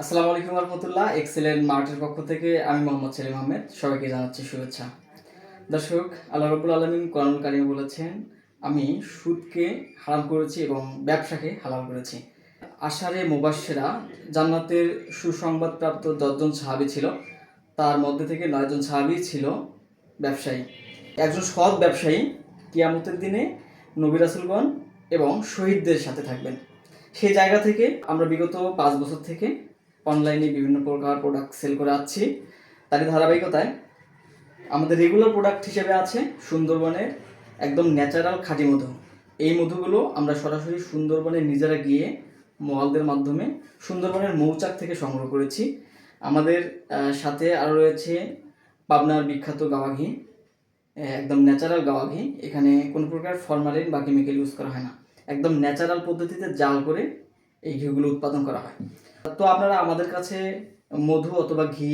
আসসালামু আলাইকুম রহমতুল্লাহ, এক্সেলেন্ট মার্টের পক্ষ থেকে আমি মোহাম্মদ সেলিম আহমেদ, সবাইকে জানাচ্ছি শুভেচ্ছা। দর্শক, আল্লাহ রবুল আলমিন কোরআন কারিমে বলেছেন, আমি সুদকে হারাম করেছি এবং ব্যবসাকে হালাল করেছি। আষাঢ়ে মুবাসেরা জান্নাতের সুসংবাদপ্রাপ্ত দশজন সাহাবি ছিল, তার মধ্যে থেকে নয়জন সাহাবি ছিল ব্যবসায়ী। একজন সৎ ব্যবসায়ী কিয়ামতের দিনে নবী রাসুলগণ এবং শহীদদের সাথে থাকবেন। সেই জায়গা থেকে আমরা বিগত পাঁচ বছর থেকে অনলাইনে বিভিন্ন প্রকার প্রোডাক্ট সেল করে আসছি তারই ধারাবাহিকতায় আমাদের রেগুলার প্রোডাক্ট হিসেবে আছে সুন্দরবনের একদম ন্যাচারাল খাঁটি মধু। এই মধুগুলো আমরা সরাসরি সুন্দরবনে নিজেরা গিয়ে মহলদের মাধ্যমে সুন্দরবনের মৌচাক থেকে সংগ্রহ করেছি। আমাদের সাথে আরও রয়েছে পাবনার বিখ্যাত গাওয়া ঘি একদম ন্যাচারাল গাওয়া ঘি এখানে কোনো প্রকার ফরমালিন বা কেমিক্যাল ইউজ করা হয় না। একদম ন্যাচারাল পদ্ধতিতে জাল করে এই ঘিগুলো উৎপাদন করা হয়। তো আপনারা আমাদের কাছে মধু অথবা ঘি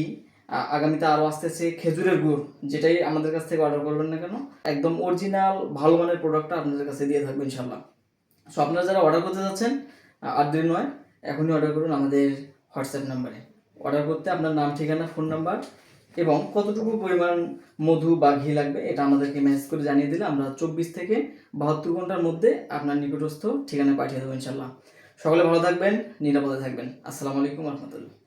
আগামীতে আরও আসতেছে খেজুরের গুড়, যেটাই আমাদের কাছ থেকে অর্ডার করবেন না কেন, একদম অরিজিনাল ভালো মানের প্রোডাক্টটা আপনাদের কাছে দিয়ে থাকব ইনশাল্লাহ সো আপনারা যারা অর্ডার করতে যাচ্ছেন আর দেরি নয়, এখনই অর্ডার করুন আমাদের হোয়াটসঅ্যাপ নাম্বারে অর্ডার করতে আপনার নাম, ঠিকানা ফোন নাম্বার এবং কতটুকু পরিমাণ মধু বা ঘি লাগবে এটা আমাদেরকে মেসেজ করে জানিয়ে দিলে আমরা চব্বিশ থেকে বাহাত্তর ঘণ্টার মধ্যে আপনার নিকটস্থ ঠিকানায় পাঠিয়ে দেবো ইনশাল্লাহ সকলে ভালো থাকবেন নিরাপদে থাকবেন। আসসালামু আলাইকুম রহমতুল্লাহ।